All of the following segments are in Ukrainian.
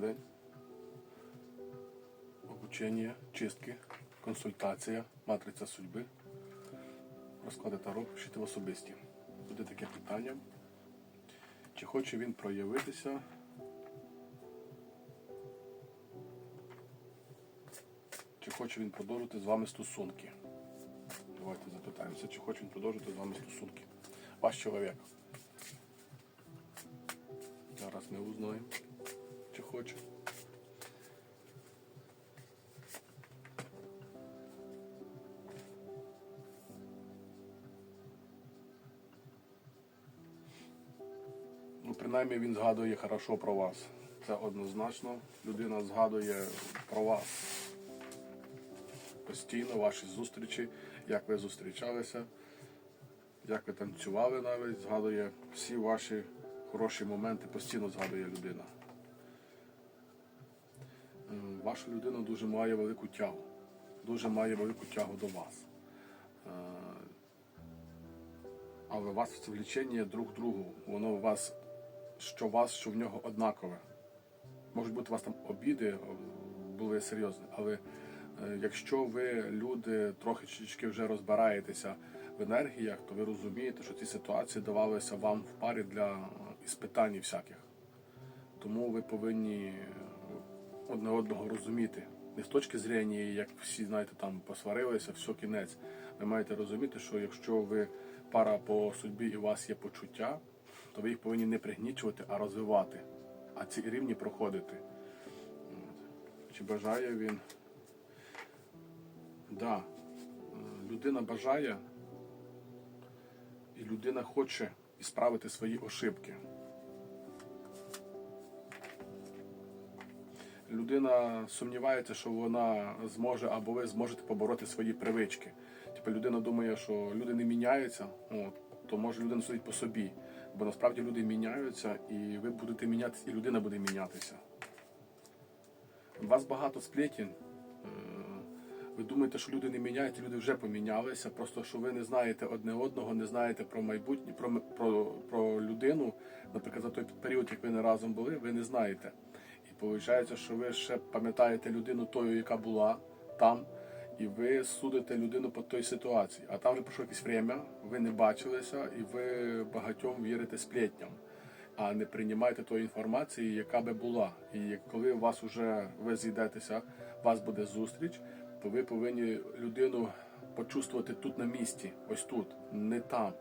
Добрий день. Обучення, чистки, консультація, матриця судьби, розклади таро, вчити в особисті. Буде таке питання. Чи хоче він проявитися? Чи хоче він продовжити з вами стосунки? Давайте запитаємося, чи хоче він продовжити з вами стосунки. Ваш чоловік. Зараз ми узнаємо, чи хоче. Ну, принаймні він згадує хорошо про вас. Це однозначно. Людина згадує про вас постійно, ваші зустрічі, як ви зустрічалися, як ви танцювали навіть, згадує всі ваші хороші моменти, постійно згадує людина. Ем, Ваша людина дуже має велику тягу, дуже має велику тягу до вас. Е, Але у вас це влічення друг другу, воно у вас, що вас, що в нього однакове. Можуть бути у вас там обіди, були серйозні, але е, якщо ви люди трохи вже розбираєтеся в енергіях, то ви розумієте, що ці ситуації давалися вам в парі для е, іспитань всяких. Тому ви повинні е, одне одного розуміти. Не з точки зрення, як всі знаєте, там посварилися, все кінець. Ви маєте розуміти, що якщо ви пара по судьбі і у вас є почуття, то ви їх повинні не пригнічувати, а розвивати, а ці рівні проходити. Чи бажає він? Да. Людина бажає, і людина хоче ісправити свої ошибки. Людина сумнівається, що вона зможе або ви зможете побороти свої привички. Типу людина думає, що люди не міняються, от, то може людина судить по собі. Бо насправді люди міняються, і ви будете мінятися, і людина буде мінятися. У вас багато сплетень. Е, Ви думаєте, що люди не міняються, люди вже помінялися. Просто що ви не знаєте одне одного, не знаєте про майбутнє, про, про, про людину. Наприклад, за той період, як ви не разом були, ви не знаєте. Виходить, що ви ще пам'ятаєте людину тою, яка була там, і ви судите людину по той ситуації. А там вже пройшло якесь время, ви не бачилися, і ви багатьом вірите сплетням, а не приймаєте тої інформації, яка би була. І коли у вас вже ви зійдетеся, у вас буде зустріч, то ви повинні людину почувствувати тут на місці, ось тут, не там.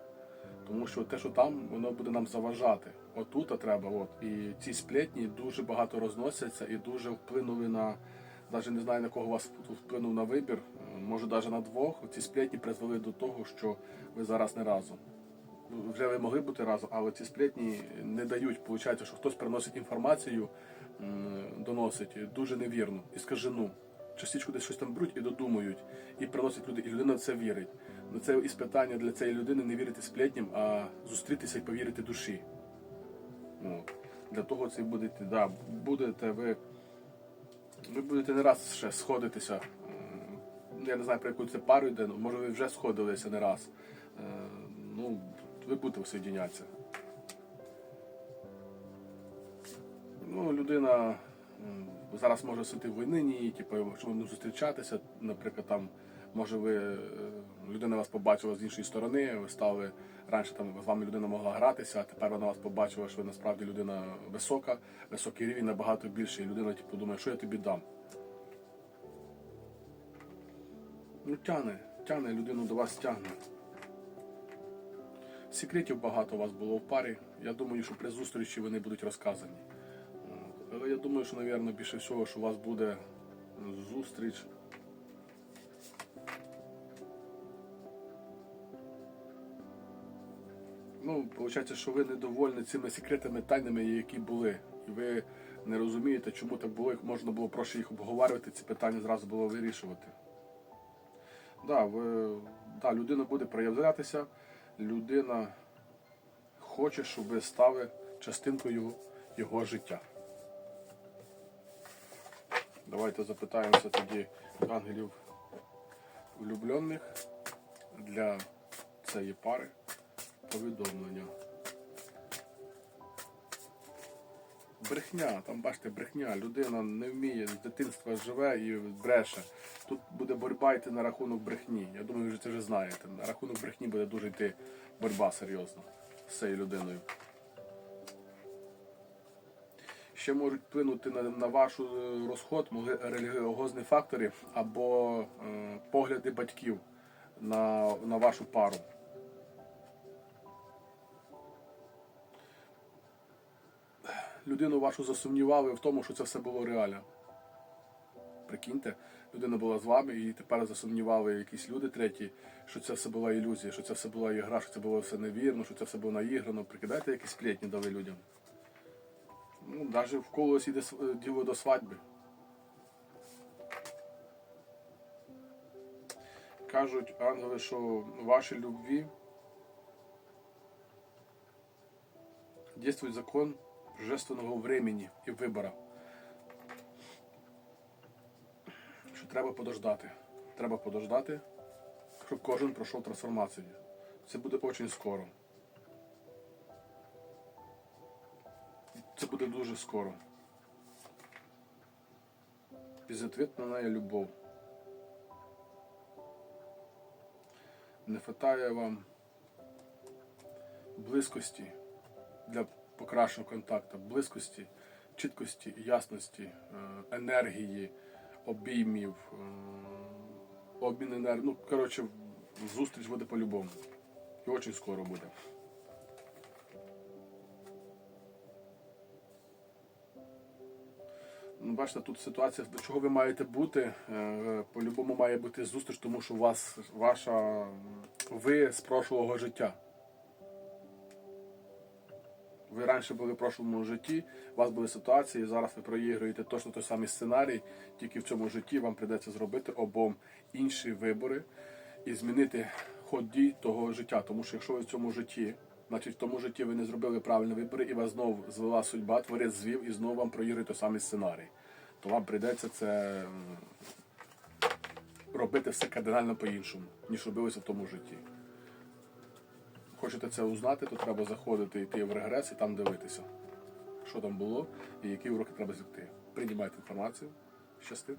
Тому що те, що там, воно буде нам заважати. Отут треба, от. І ці сплетні дуже багато розносяться і дуже вплинули на, навіть не знаю на кого вас вплинув на вибір, може навіть на двох. Ці сплетні призвели до того, що ви зараз не разом. Вже ви могли бути разом, але ці сплетні не дають. Получається, що хтось приносить інформацію, доносить дуже невірну і скажену. Частічку десь щось там беруть і додумують, і приносять люди, і людина в це вірить. На це іспитання для цієї людини не вірити сплетням, а зустрітися і повірити душі. От. Для того це будете, да, будете ви. Ви будете не раз ще сходитися. Я не знаю, про яку це пару йде, ну, може ви вже сходилися не раз. Е, Ну, ви будете всоєдінятися. Ну, людина зараз може сидіти в війнині, типу, щоб не зустрічатися. Наприклад, там може ви е, людина вас побачила з іншої сторони, ви стали раніше там з вами людина могла гратися, а тепер вона вас побачила, що ви насправді людина висока, високий рівень набагато більший. Людина типу, думає, що я тобі дам. Ну, тягне, тягне людину до вас тягне. Секретів багато у вас було в парі. Я думаю, що при зустрічі вони будуть розказані. Я думаю, що, мабуть, більше всього, що у вас буде зустріч. Ну, виходить, що ви недовольні цими секретами, тайнами, які були. І ви не розумієте, чому так було, як можна було проще їх обговорювати, ці питання зразу було вирішувати. Да, ви, да, людина буде проявлятися, людина хоче, щоб ви стали частинкою його життя. Давайте запитаємося тоді ангелів влюблених для цієї пари повідомлення. брехня, там бачите, брехня. Людина не вміє, з дитинства живе і бреше. Тут буде боротьба йти на рахунок брехні. Я думаю, ви це вже знаєте. На рахунок брехні буде дуже йти боротьба серйозно з цією людиною. Ще можуть вплинути на, на ваш розход релігіозні фактори або е, погляди батьків на, на вашу пару. Людину вашу засумнівали в тому, що це все було реально. Прикиньте, людина була з вами і тепер засумнівали якісь люди треті, що це все була ілюзія, що це все була ігра, що це було все невірно, що це все було наіграно. Прикидайте, які сплетні дали людям. Ну, навіть в когось іде діло до свадьби. Кажуть ангели, що в вашій любві действует закон божественного времени і вибора. Що треба подождати. Треба подождати, щоб кожен пройшов трансформацію. Це буде дуже скоро. Це буде дуже скоро. Безответная любов. Не хватає вам близькості для покращення контакту, близькості, чіткості, ясності, е, енергії, обіймів, е, обмін енергії. Ну, коротше, зустріч буде по-любому. І дуже скоро буде. Ну, бачите, тут ситуація, до чого ви маєте бути. Е, По-любому має бути зустріч, тому що у вас ваша ви з прошлого життя. Ви раніше були в прошлому житті, у вас були ситуації, зараз ви проігруєте точно той самий сценарій, тільки в цьому житті вам прийдеться зробити обом інші вибори і змінити ход дій того життя. Тому що якщо ви в цьому житті, значить в тому житті ви не зробили правильні вибори, і вас знову звела судьба, творець звів, і знову вам проігрує той самий сценарій. То вам прийдеться це робити все кардинально по-іншому, ніж робилося в тому житті. Хочете це узнати, то треба заходити, йти в регрес і там дивитися, що там було і які уроки треба звідти. Приймайте інформацію. Щасти.